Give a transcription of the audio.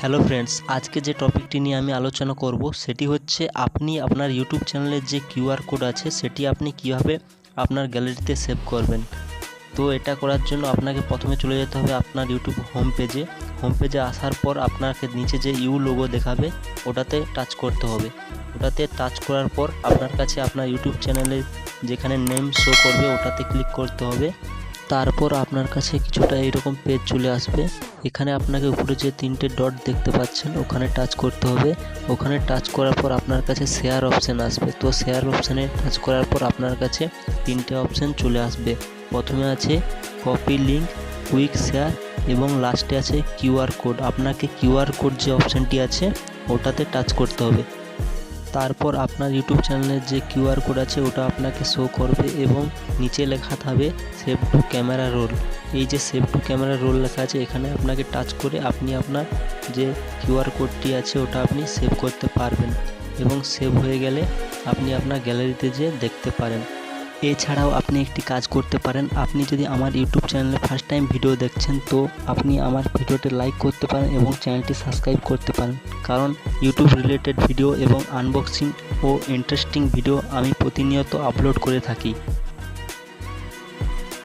Hello friends আজকে যে টপিকটি নিয়ে আমি আলোচনা করব, সেটি হচ্ছে আপনি আপনার ইউটিউব চ্যানেলের যে কিউআর কোড আছে, সেটি আপনি কীভাবে আপনার গ্যালারিতে সেভ করবেন। তো এটা করার জন্য আপনাকে প্রথমে চলে যেতে হবে আপনার ইউটিউব হোম পেজে হোম পেজে আসার পর আপনাকে নিচে যে ইউ লোগো দেখাবে, ওটাতে টাচ করতে হবে। ওটাতে টাচ করার পর আপনার কাছে আপনার ইউটিউব চ্যানেলের যেখানে নেম শো করবে, ওটাতে ক্লিক করতে হবে। তারপর আপনার কাছে কিছুটা এইরকম পেজ চলে আসবে। এখানে আপনাকে উপরে যে তিনটে ডট দেখতে পাচ্ছেন, ওখানে টাচ করতে হবে। ওখানে টাচ করার পর আপনার কাছে শেয়ার অপশান আসবে। তো শেয়ার অপশানে টাচ করার পর আপনার কাছে তিনটে অপশান চলে আসবে। প্রথমে আছে কপি লিঙ্ক কুইক শেয়ার এবং লাস্টে আছে কিউআর কোড আপনাকে কিউআর কোড যে অপশানটি আছে, ওটাতে টাচ করতে হবে। তারপর আপনার ইউটিউব চ্যানেলের যে কিউআর কোড আছে, ওটা আপনাকে শো করবে এবং নিচে লেখা থাকবে সেভ টু ক্যামেরা রোল এই যে সেভ টু ক্যামেরা রোল লেখা আছে, এখানে আপনাকে টাচ করে আপনি আপনার যে কিউআর কোডটি আছে, ওটা আপনি সেভ করতে পারবেন এবং সেভ হয়ে গেলে আপনি আপনার গ্যালারিতে যেয়ে দেখতে পারেন। এছাড়াও আপনি একটি কাজ করতে পারেন। আপনি যদি আমার ইউটিউব চ্যানেলে ফার্স্ট টাইম ভিডিও দেখছেন, তো আপনি আমার ভিডিওটি লাইক করতে পারেন এবং চ্যানেলটি সাবস্ক্রাইব করতে পারেন। কারণ ইউটিউব রিলেটেড ভিডিও এবং আনবক্সিং ও ইন্টারেস্টিং ভিডিও আমি প্রতিনিয়ত আপলোড করে থাকি।